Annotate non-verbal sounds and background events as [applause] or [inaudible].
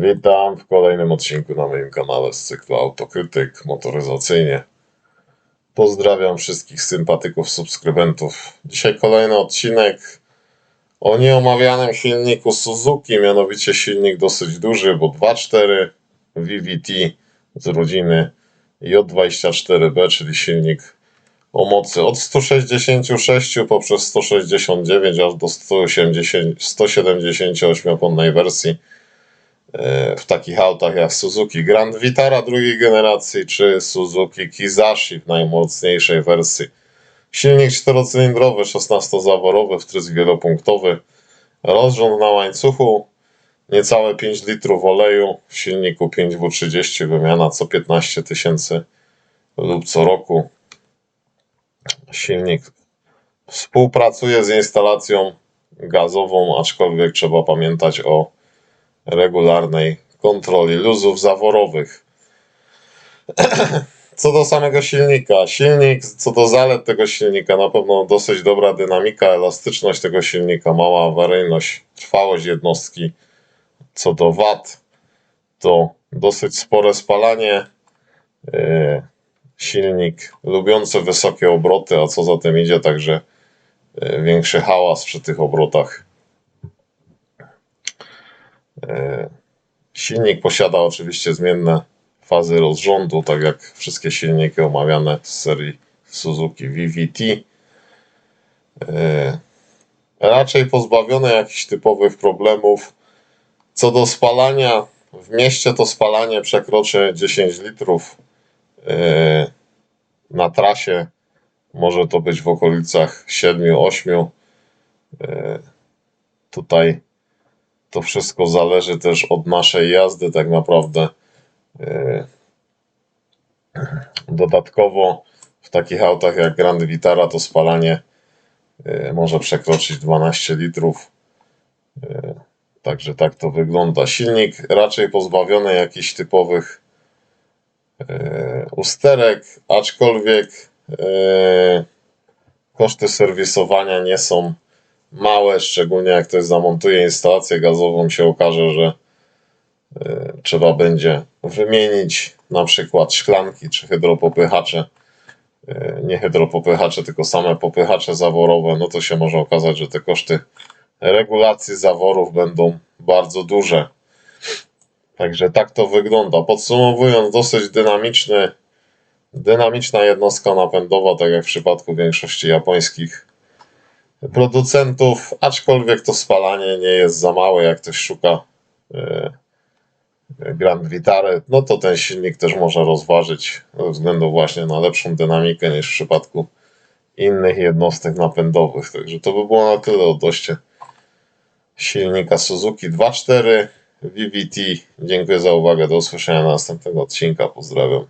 Witam w kolejnym odcinku na moim kanale z cyklu Autokrytyk Motoryzacyjnie. Pozdrawiam wszystkich sympatyków, subskrybentów. Dzisiaj kolejny odcinek o nieomawianym silniku Suzuki, mianowicie silnik dosyć duży, bo 2.4 VVT z rodziny J24B, czyli silnik o mocy od 166 poprzez 169 aż do 180, 178 konnej wersji w takich autach jak Suzuki Grand Vitara drugiej generacji czy Suzuki Kizashi w najmocniejszej wersji. Silnik czterocylindrowy, 16-zaworowy, wtrysk wielopunktowy, rozrząd na łańcuchu, niecałe 5 litrów oleju, w silniku 5W30 wymiana co 15 tysięcy lub co roku. Silnik współpracuje z instalacją gazową, aczkolwiek trzeba pamiętać o regularnej kontroli luzów zaworowych. [clears throat] Co do samego silnika, silnik, co do zalet tego silnika, na pewno dosyć dobra dynamika, elastyczność tego silnika, mała awaryjność, trwałość jednostki. Co do wat, to dosyć spore spalanie, yy, silnik lubiący wysokie obroty, a co za tym idzie, także yy, większy hałas przy tych obrotach. Yy, Silnik posiada oczywiście zmienne fazy rozrządu, tak jak wszystkie silniki omawiane z serii Suzuki VVT. Yy, Raczej pozbawione jakichś typowych problemów. Co do spalania, w mieście to spalanie przekroczy 10 litrów. Yy, Na trasie może to być w okolicach 7-8. Yy, Tutaj to wszystko zależy też od naszej jazdy, tak naprawdę. Yy, Dodatkowo w takich autach jak Grand Vitara to spalanie yy, może przekroczyć 12 litrów. Yy, Także tak to wygląda. Silnik raczej pozbawiony jakichś typowych usterek, aczkolwiek koszty serwisowania nie są małe, szczególnie jak ktoś zamontuje instalację gazową, się okaże, że y, trzeba będzie wymienić na przykład szklanki czy hydropopychacze, y, nie hydropopychacze, tylko same popychacze zaworowe, no to się może okazać, że te koszty regulacji zaworów będą bardzo duże. Także tak to wygląda. Podsumowując, dosyć dynamiczny, dynamiczna jednostka napędowa, tak jak w przypadku większości japońskich producentów, aczkolwiek to spalanie nie jest za małe, jak ktoś szuka e, Grand Vitary, no to ten silnik też można rozważyć ze względu właśnie na lepszą dynamikę niż w przypadku innych jednostek napędowych. Także to by było na tyle odnośnie silnika Suzuki 2.4 VVT. Dziękuję za uwagę, do usłyszenia następnego odcinka, pozdrawiam.